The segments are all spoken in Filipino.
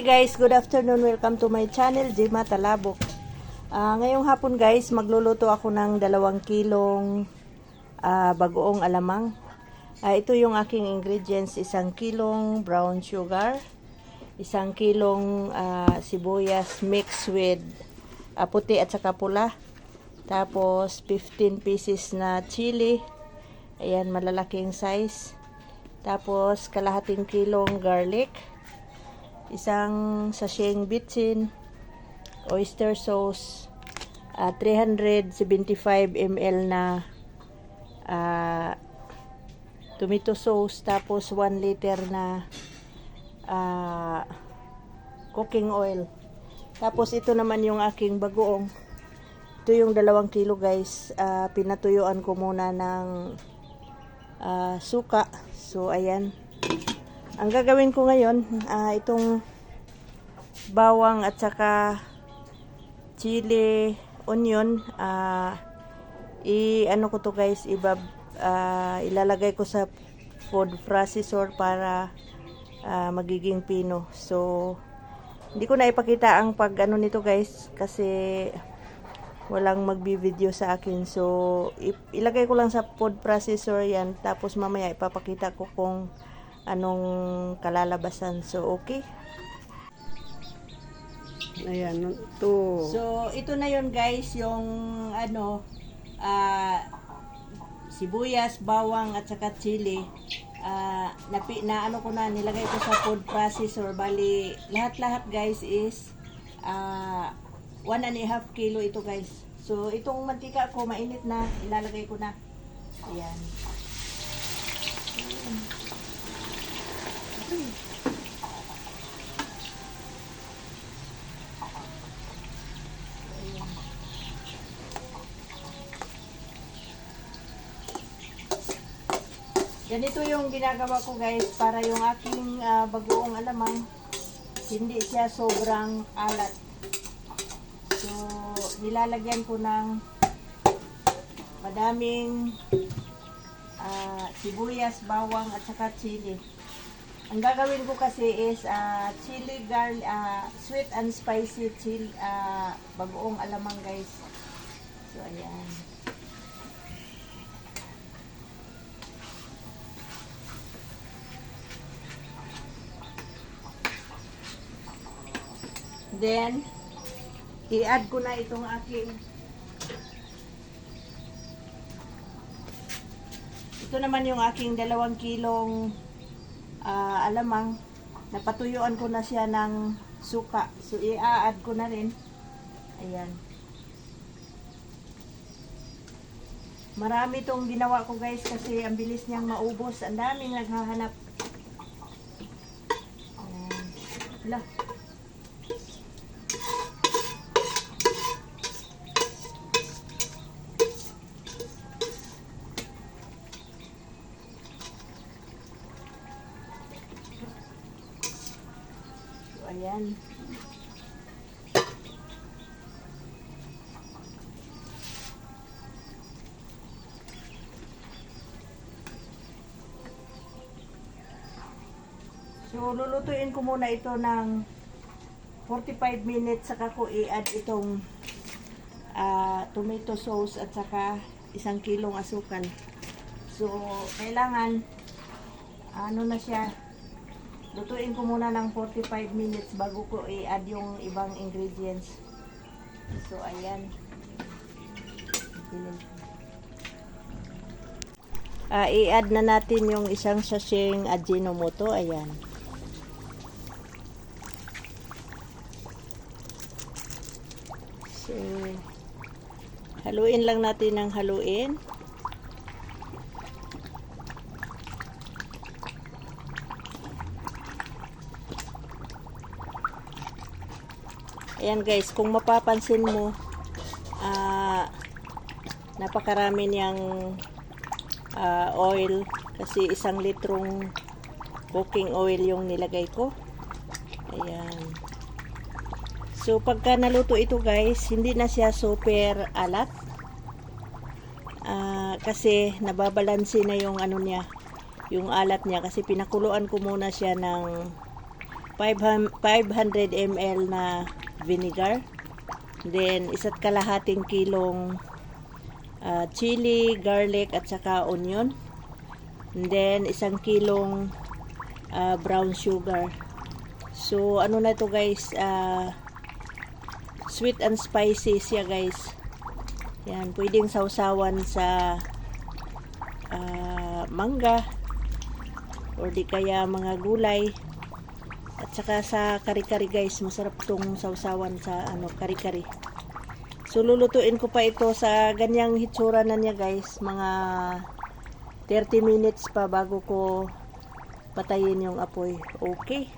Hi guys, good afternoon. Welcome to my channel, Jima Talabok. Ah, ngayong hapon guys, magluluto ako ng dalawang kilong ah, bagoong alamang. Ah, ito yung aking ingredients, isang kilong brown sugar, isang kilong ah, sibuyas mixed with ah, puti at saka pula. Tapos 15 pieces na chili. Ayan, malalaking size. Tapos kalahating kilong garlic isang sachet bitsin, oyster sauce, ah, 375 ml na ah, tomato sauce, tapos 1 liter na ah, cooking oil. Tapos ito naman yung aking bagoong. Ito yung dalawang kilo guys. Ah, pinatuyuan ko muna ng ah, suka. So ayan. Ang gagawin ko ngayon, ah, itong bawang at saka chili, onion, ah, i ano ko to guys, ibab, ah, ilalagay ko sa food processor para ah, magiging pino. So, hindi ko na ipakita ang pag ano nito guys kasi walang magbi-video sa akin. So, ilagay ko lang sa food processor yan. Tapos mamaya ipapakita ko kung anong kalalabasan. So, okay. Ayan, to. So, ito na yon guys, yung ano, ah, sibuyas, bawang, at saka chili. Ah, napi, na ano ko na, nilagay ko sa food processor. Bali, lahat-lahat guys is ah, one and a half kilo ito guys. So, itong mantika ko, mainit na, ilalagay ko na. Ayan. Ganito yung ginagawa ko guys para yung aking ah, bagoong alamang hindi siya sobrang alat. So, nilalagyan ko ng madaming ah, sibuyas, bawang at saka chili. Ang gagawin ko kasi is ah, chili garlic, sweet and spicy chili ah, bagoong alamang guys. So, ayan. Then, i-add ko na itong aking ito naman yung aking dalawang kilong ah, alamang. Napatuyuan ko na siya ng suka. So i-add ko na rin. Ayan. Marami tong ginawa ko guys kasi ang bilis niyang maubos. Ang daming naghahanap. Ayan. Hala. So, ayan. So, lulutuin ko muna ito ng 45 minutes saka ko i-add itong ah, tomato sauce at saka isang kilong asukal. So, kailangan ano na siya Lutuin ko muna ng 45 minutes bago ko i-add yung ibang ingredients. So, ayan. Ah, i-add na natin yung isang sacheng Ajinomoto. Ayan. So, haluin lang natin ng haluin. Ayan guys, kung mapapansin mo, ah, napakarami niyang ah, oil kasi isang litrong cooking oil yung nilagay ko. Ayan. So, pagka naluto ito guys, hindi na siya super alat. Ah, kasi nababalanse na yung ano niya, yung alat niya kasi pinakuluan ko muna siya ng 500 500 ml na vinegar. Then, isa't kalahating kilong ah, chili, garlic, at saka onion. And then, isang kilong ah, brown sugar. So, ano na to guys, ah, sweet and spicy siya guys. Yan, pwedeng sausawan sa ah, mangga or di kaya mga gulay. At saka sa kari-kari guys, masarap tong sausawan sa ano kari-kari. So lulutuin ko pa ito sa ganyang hitsura na niya guys, mga 30 minutes pa bago ko patayin yung apoy. Okay.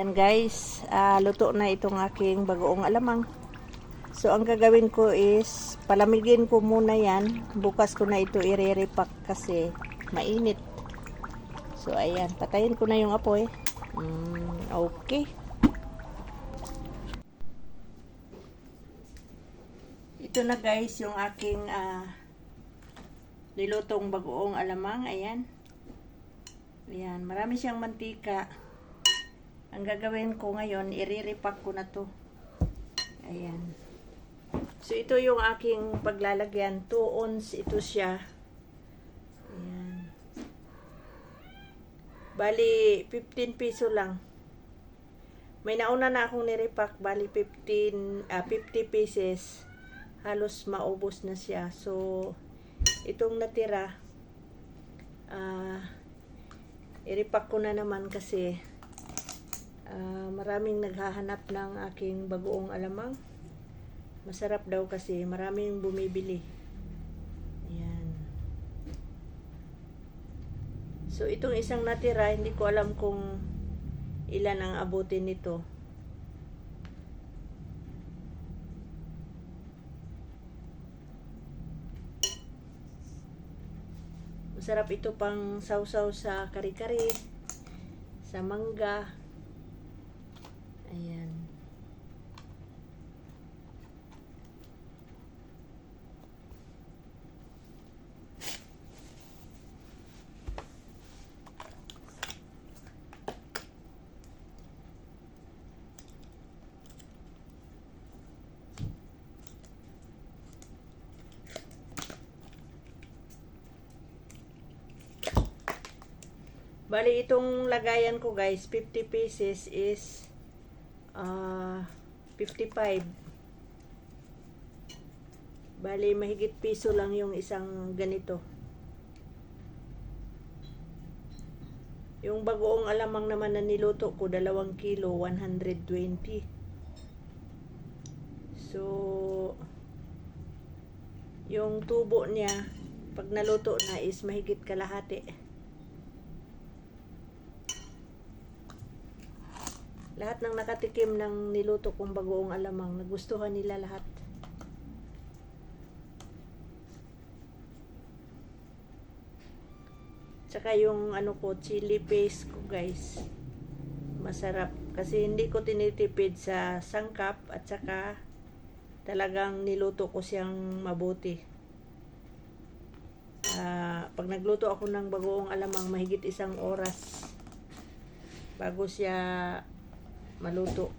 Yan guys, ah, luto na itong aking bagoong alamang. So ang gagawin ko is palamigin ko muna yan. Bukas ko na ito ireripak kasi mainit. So ayan, patayin ko na yung apoy. Mm, okay. Ito na guys yung aking ah, nilutong bagoong alamang. Ayan. Ayan, marami siyang mantika. Ang gagawin ko ngayon, iriripak ko na to. Ayan. So, ito yung aking paglalagyan. 2 ons ito siya. Bali, 15 piso lang. May nauna na akong nirepack. Bali, 15, ah, 50 pieces. Halos maubos na siya. So, itong natira, ah, iripak ko na naman kasi ah, maraming naghahanap ng aking bagoong alamang. Masarap daw kasi maraming bumibili. Ayan. So itong isang natira, hindi ko alam kung ilan ang abutin nito. Masarap ito pang sausaw sa kari-kari, sa mangga. Ayan. Bali, itong lagayan ko guys, 50 pieces is ah 55. Bali, mahigit piso lang yung isang ganito. Yung bagoong alamang naman na niluto ko, dalawang kilo, 120. So, yung tubo niya, pag naluto na is mahigit kalahati. Lahat ng nakatikim ng niluto kong bagoong alamang, nagustuhan nila lahat. Tsaka yung ano ko, chili paste ko guys. Masarap. Kasi hindi ko tinitipid sa sangkap at saka talagang niluto ko siyang mabuti. Ah, pag nagluto ako ng bagoong alamang mahigit isang oras bago siya maluto.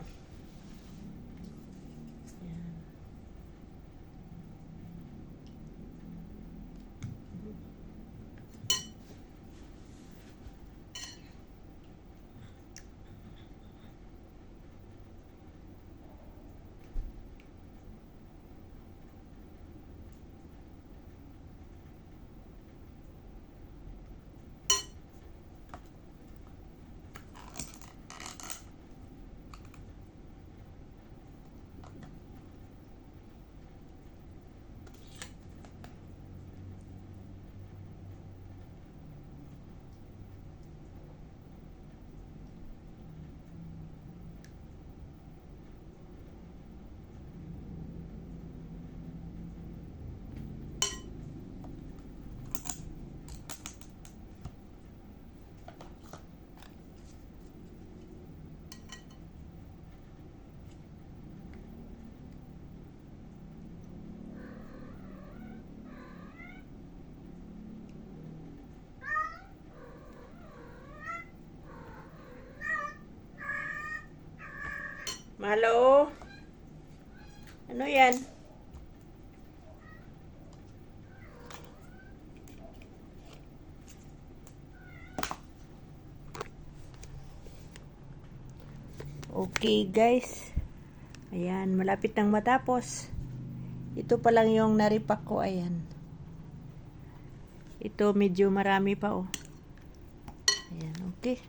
Hello? Ano yan? Okay guys. Ayan, malapit nang matapos. Ito pa lang yung naripak ko, ayan. Ito medyo marami pa oh. Ayan, okay.